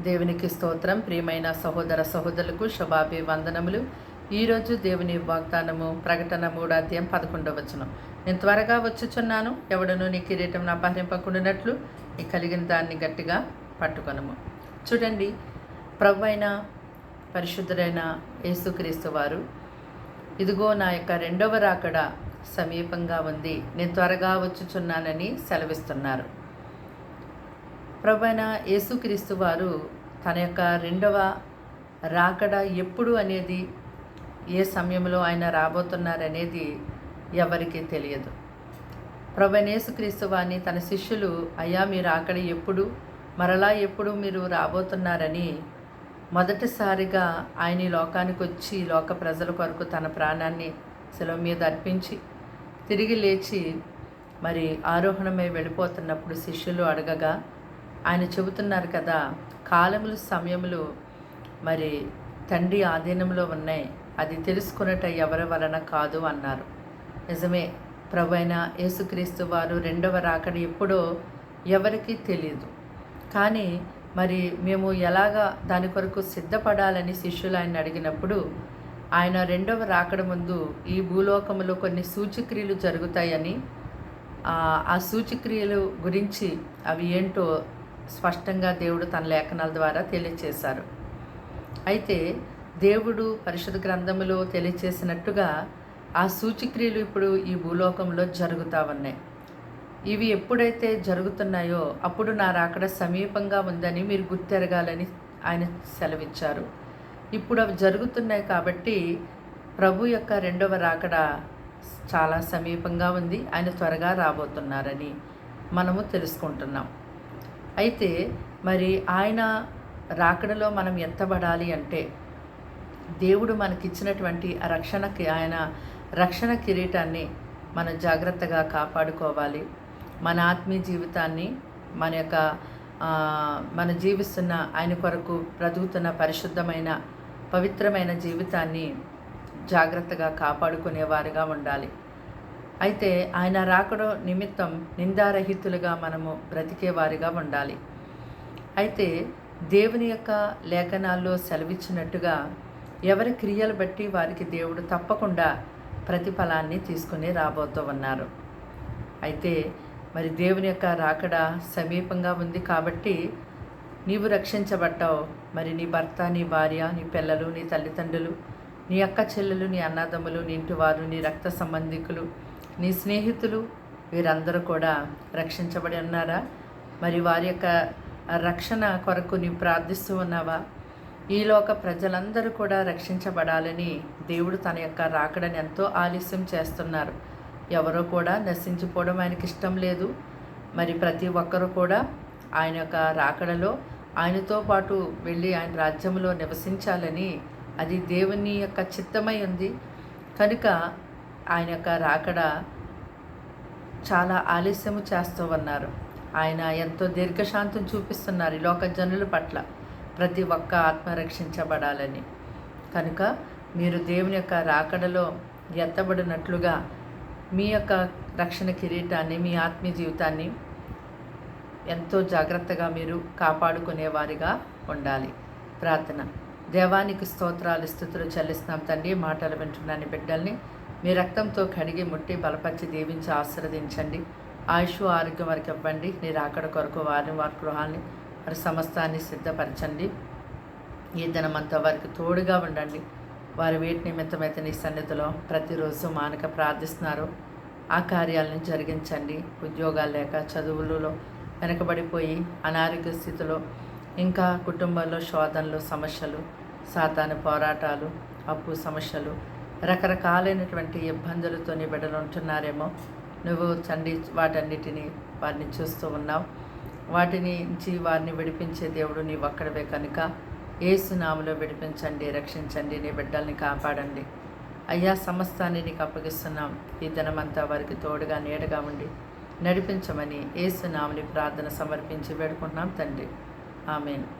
దేవునికి స్తోత్రం. ప్రియమైన సహోదర సహోదరులకు శుభాభి వందనములు ఈరోజు దేవుని వాగ్దానము ప్రకటన మూడాధ్యాయం పదకొండవ వచనం. నేను త్వరగా వచ్చుచున్నాను. ఎవడను నీ కిరీటం అపహరింపకుండానట్లు నీ కలిగిన దాన్ని గట్టిగా పట్టుకొనము. చూడండి ప్రభు అయిన పరిశుద్ధుడైన యేసుక్రీస్తు వారు ఇదిగో నా యొక్క రెండవ రాకడ సమీపంగా ఉంది. నేను త్వరగా వచ్చుచున్నానని సెలవిస్తున్నారు. ప్రభైన యేసుక్రీస్తు వారు తన యొక్క రెండవ రాకడ ఎప్పుడు అనేది ఏ సమయంలో ఆయన రాబోతున్నారనేది ఎవరికీ తెలియదు. ప్రభైన యేసుక్రీస్తు వారిని తన శిష్యులు అయ్యా మీరు అక్కడ ఎప్పుడు? మరలా ఎప్పుడు మీరు రాబోతున్నారని మొదటిసారిగా ఆయన ఈ లోకానికి వచ్చి లోక ప్రజల కొరకు తన ప్రాణాన్ని సెలవు మీద అర్పించి తిరిగి లేచి మరి ఆరోహణమై వెళ్ళిపోతున్నప్పుడు శిష్యులు అడగగా ఆయన చెబుతున్నారు కదా కాలములు సమయములు మరి తండ్రి ఆధీనంలో ఉన్నాయి. అది తెలుసుకున్నట ఎవరి వలన కాదు అన్నారు. నిజమే ప్రభు అయిన యేసుక్రీస్తు వారు రెండవ రాకడ ఎప్పుడో ఎవరికీ తెలియదు కానీ మరి మేము ఎలాగా దాని కొరకు సిద్ధపడాలని శిష్యులు ఆయన అడిగినప్పుడు ఆయన రెండవ రాకడ ముందు ఈ భూలోకములో కొన్ని సూచిక్రియలు జరుగుతాయని ఆ సూచిక్రియలు గురించి అవి ఏంటో స్పష్టంగా దేవుడు తన లేఖనాల ద్వారా తెలియచేశారు. అయితే దేవుడు పరిశుద్ధ గ్రంథములో తెలియచేసినట్టుగా ఆ సూచిక్రియలు ఇప్పుడు ఈ భూలోకంలో జరుగుతూ ఉన్నాయి. ఇవి ఎప్పుడైతే జరుగుతున్నాయో అప్పుడు నా రాకడ సమీపంగా ఉందని మీరు గుర్తెరగాలని ఆయన సెలవిచ్చారు. ఇప్పుడు అవి జరుగుతున్నాయి కాబట్టి ప్రభు యొక్క రెండవ రాకడ చాలా సమీపంగా ఉంది. ఆయన త్వరగా రాబోతున్నారని మనము తెలుసుకుంటున్నాం. అయితే మరి ఆయన రాకడలో మనం ఎంత పడాలి అంటే దేవుడు మనకిచ్చినటువంటి ఆ రక్షణకి ఆయన రక్షణ కిరీటాన్ని మనం జాగ్రత్తగా కాపాడుకోవాలి. మన ఆత్మీయ జీవితాన్ని మన యొక్క మన జీవిస్తున్న ఆయన కొరకు బ్రతుకుతున్న పరిశుద్ధమైన పవిత్రమైన జీవితాన్ని జాగ్రత్తగా కాపాడుకునేవారుగా ఉండాలి. అయితే ఆయన రాకడో నిమిత్తం నిందారహితులుగా మనము బ్రతికేవారిగా ఉండాలి. అయితే దేవుని యొక్క లేఖనాల్లో సెలవిచ్చినట్టుగా ఎవరి క్రియలు బట్టి వారికి దేవుడు తప్పకుండా ప్రతిఫలాన్ని తీసుకుని రాబోతూ ఉన్నారు. అయితే మరి దేవుని యొక్క రాకడ సమీపంగా ఉంది కాబట్టి నీవు రక్షించబడ్డావు. మరి నీ భర్త నీ భార్య నీ పిల్లలు నీ తల్లిదండ్రులు నీ అక్క చెల్లెలు నీ అన్నదమ్ములు నీ ఇంటివారు నీ రక్త సంబంధికులు నీ స్నేహితులు వీరందరూ కూడా రక్షించబడి ఉన్నారా? మరి వారి యొక్క రక్షణ కొరకు నీవు ప్రార్థిస్తూ ఉన్నావా? ఈలోక ప్రజలందరూ కూడా రక్షించబడాలని దేవుడు తన యొక్క రాకడని ఎంతో ఆలస్యం చేస్తున్నారు. ఎవరో కూడా నశించిపోవడం ఆయనకి ఇష్టం లేదు. మరి ప్రతి ఒక్కరూ కూడా ఆయన యొక్క రాకడలో ఆయనతో పాటు వెళ్ళి ఆయన రాజ్యంలో నివసించాలని అది దేవుని యొక్క చిత్తమై ఉంది. కనుక ఆయన యొక్క రాకడ చాలా ఆలస్యము చేస్తూ ఉన్నారు. ఆయన ఎంతో దీర్ఘశాంతం చూపిస్తున్నారు ఈ లోక జనుల పట్ల. ప్రతి ఒక్క ఆత్మ రక్షించబడాలని. కనుక మీరు దేవుని యొక్క రాకడలో ఎత్తబడినట్లుగా మీ యొక్క రక్షణ కిరీటాన్ని మీ ఆత్మీయ జీవితాన్ని ఎంతో జాగ్రత్తగా మీరు కాపాడుకునేవారిగా ఉండాలి. ప్రార్థన. దేవానికి స్తోత్రాలు స్థుతులు చెల్లిస్తున్నాం తండ్రి. మాటలు వింటున్నాను బిడ్డల్ని మీ రక్తంతో కడిగి ముట్టి బలపరిచి దీవించి ఆశీర్వదించండి. ఆయుష్ ఆరోగ్యం వారికి ఇవ్వండి. మీరు అక్కడ కొరకు వారిని వారి గృహాన్ని వారి సమస్తాన్ని సిద్ధపరచండి. ఈ దినమంతా వారికి తోడుగా ఉండండి. వారి వేటి నిమిత్తమైతే నీ సన్నిధిలో ప్రతిరోజు మానక ప్రార్థిస్తున్నారు. ఆ కార్యాలను జరిగించండి. ఉద్యోగాలు లేక చదువులలో వెనకబడిపోయి అనారోగ్య స్థితిలో ఇంకా కుటుంబంలో శోధనలు సమస్యలు సాతాను పోరాటాలు అప్పు సమస్యలు రకరకాలైనటువంటి ఇబ్బందులతో నీ బిడ్డలు ఉంటున్నారేమో నువ్వు చండి వాటన్నిటిని వారిని చూస్తూ ఉన్నావు. వాటిని నుంచి వారిని విడిపించే దేవుడు నీ ఒక్కడవే కనుక. ఏసునామలో విడిపించండి రక్షించండి నీ బిడ్డల్ని కాపాడండి. అయ్యా సమస్తాన్ని నీకు అప్పగిస్తున్నాం. ఈ దినమంతా వారికి తోడుగా నీడగా ఉండి నడిపించమని ఏసునామని ప్రార్థన సమర్పించి వేడుకుంటున్నాం తండ్రి. ఆమెను.